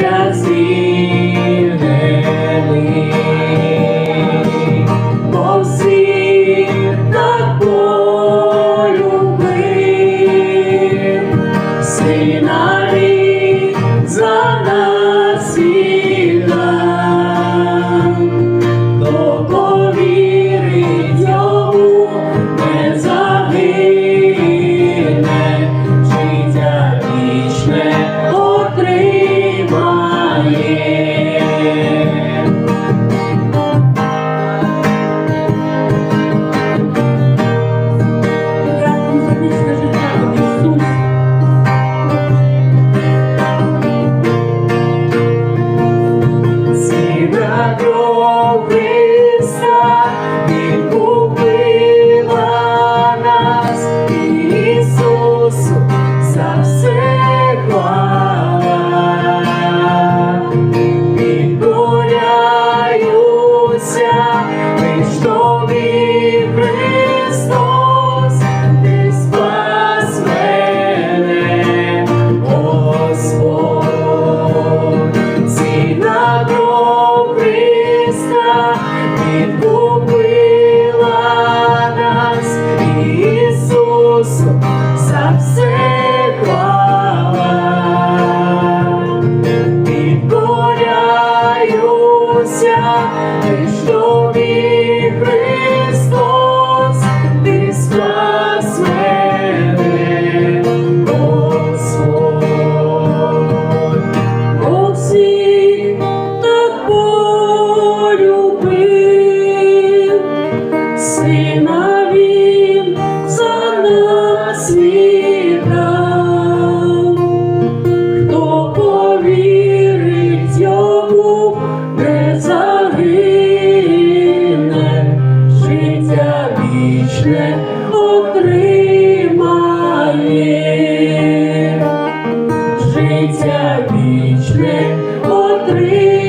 ย่าสี it сина він за хто повірить не загине, життя вічне отримає, життя вічне отримає.